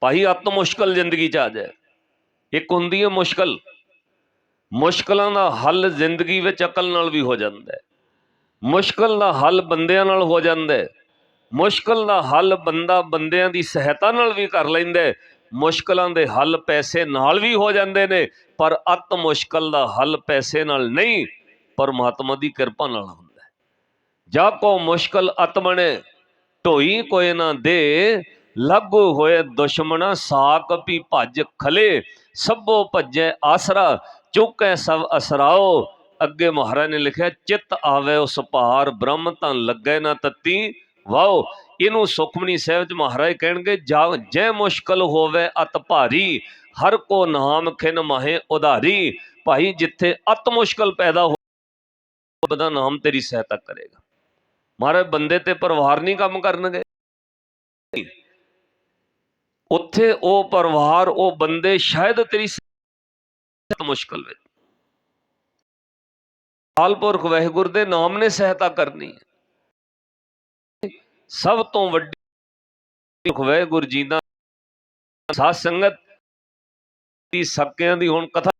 ਭਾਈ ਅੱਤ ਮੁਸ਼ਕਲ ਜ਼ਿੰਦਗੀ ਚ ਆ ਜਾਏ। ਇੱਕ ਹੁੰਦੀ ਹੈ ਮੁਸ਼ਕਲ। ਮੁਸ਼ਕਲਾਂ ਦਾ ਹੱਲ ਜ਼ਿੰਦਗੀ ਵਿੱਚ ਅਕਲ ਨਾਲ ਵੀ ਹੋ ਜਾਂਦਾ ਹੈ। ਮੁਸ਼ਕਲ ਦਾ ਹੱਲ ਬੰਦਿਆਂ ਨਾਲ ਹੋ ਜਾਂਦਾ ਹੈ। ਮੁਸ਼ਕਲ ਦਾ ਹੱਲ ਬੰਦਾ ਬੰਦਿਆਂ ਦੀ ਸਹਾਇਤਾ ਨਾਲ ਵੀ ਕਰ ਲੈਂਦਾ ਹੈ। ਮੁਸ਼ਕਲਾਂ ਦੇ ਹੱਲ ਪੈਸੇ ਨਾਲ ਵੀ ਹੋ ਜਾਂਦੇ ਨੇ, ਪਰ ਅਤ ਮੁਸ਼ਕਲ ਦਾ ਹੱਲ ਪੈਸੇ ਨਾਲ ਨਹੀਂ, ਪਰਮਾਤਮਾ ਦੀ ਕਿਰਪਾ ਨਾਲ ਹੁੰਦਾ ਹੈ। ਜਾ ਕੋ ਮੁਸ਼ਕਲ ਅਤ ਬਣੇ, ਢੋਈ ਕੋਏ ਨਾ ਦੇ ਲਾਗੂ ਹੋਏ ਦੁਸ਼ਮਣ ਸਾਕ ਵੀ ਭੱਜ ਖਲੇ, ਸਭੋ ਭੱਜੈ ਆਸਰਾ, ਚੁੱਕੈ ਸਭ ਅਸਰਾਓ। ਅੱਗੇ ਮਹਾਰਾਜ ਨੇ ਲਿਖਿਆ, ਚਿੱਤ ਆਵੇ ਉਸ ਭਾਰ, ਬ੍ਰਹਮ ਤਾਂ ਲੱਗੇ ਨਾ ਤਤੀ। ਵਾਓ, ਇਹਨੂੰ ਸੁਖਮਨੀ ਸਾਹਿਬ ਚ ਮਹਾਰਾਜ ਕਹਿਣਗੇ, ਜਾ ਜੈ ਮੁਸ਼ਕਲ ਹੋਵੇ ਅਤ ਭਾਰੀ, ਹਰ ਕੋ ਨਾਮ ਖਿਨ ਮਾਹੇ ਉਧਾਰੀ। ਭਾਈ, ਜਿੱਥੇ ਅਤ ਮੁਸ਼ਕਲ ਪੈਦਾ ਹੋ ਉਹਦਾ ਨਾਮ ਤੇਰੀ ਸਹਾਇਤਾ ਕਰੇਗਾ। ਮਹਾਰਾਜ, ਬੰਦੇ ਤੇ ਪਰਿਵਾਰ ਨਹੀਂ ਕੰਮ ਕਰਨਗੇ। ਉੱਥੇ ਉਹ ਪਰਿਵਾਰ, ਉਹ ਬੰਦੇ ਸ਼ਾਇਦ ਤੇਰੀ ਮੁਸ਼ਕਲ ਵਿੱਚ। ਆਲਪੁਰਖ ਵਾਹਿਗੁਰੂ ਦੇ ਨਾਮ ਨੇ ਸਹਾਇਤਾ ਕਰਨੀ ਹੈ। ਸਭ ਤੋਂ ਵੱਡੀ ਵਾਹਿਗੁਰੂ ਜੀ ਦਾ ਸਾਧ ਸੰਗਤ ਦੀ ਸਕਿਆਂ ਦੀ ਹੁਣ ਕਥਾ